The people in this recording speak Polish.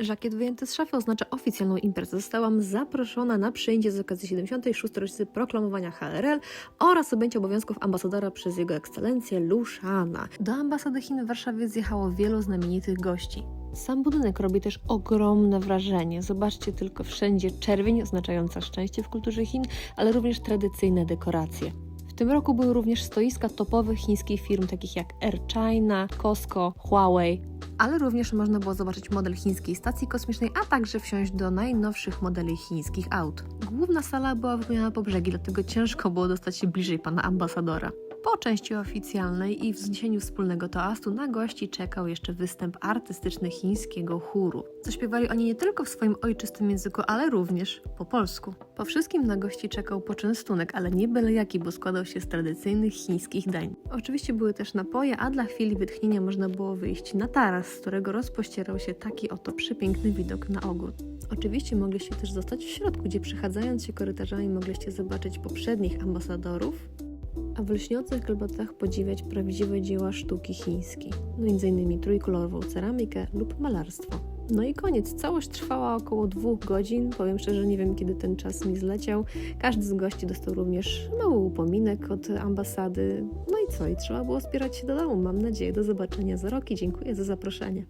Żakiet wyjęty z szafy oznacza oficjalną imprezę. Zostałam zaproszona na przyjęcie z okazji 76. rocznicy proklamowania HRL oraz objęcia obowiązków ambasadora przez Jego Ekscelencję Luszana. Do ambasady Chin w Warszawie zjechało wielu znamienitych gości. Sam budynek robi też ogromne wrażenie. Zobaczcie tylko wszędzie czerwień oznaczająca szczęście w kulturze Chin, ale również tradycyjne dekoracje. W tym roku były również stoiska topowych chińskich firm takich jak Air China, Costco, Huawei, ale również można było zobaczyć model chińskiej stacji kosmicznej, a także wsiąść do najnowszych modeli chińskich aut. Główna sala była wypełniona po brzegi, dlatego ciężko było dostać się bliżej pana ambasadora. Po części oficjalnej i wzniesieniu wspólnego toastu na gości czekał jeszcze występ artystyczny chińskiego chóru. Zaśpiewali oni nie tylko w swoim ojczystym języku, ale również po polsku. Po wszystkim na gości czekał poczęstunek, ale nie byle jaki, bo składał się z tradycyjnych chińskich dań. Oczywiście były też napoje, a dla chwili wytchnienia można było wyjść na taras, z którego rozpościerał się taki oto przepiękny widok na ogród. Oczywiście mogliście też zostać w środku, gdzie przechadzając się korytarzami mogliście zobaczyć poprzednich ambasadorów, a w lśniących glebotach podziwiać prawdziwe dzieła sztuki chińskiej, no m.in. trójkolorową ceramikę lub malarstwo. No i koniec. Całość trwała około dwóch godzin. Powiem szczerze, nie wiem kiedy ten czas mi zleciał. Każdy z gości dostał również mały upominek od ambasady. No i co? I trzeba było zbierać się do domu. Mam nadzieję do zobaczenia za rok i dziękuję za zaproszenie.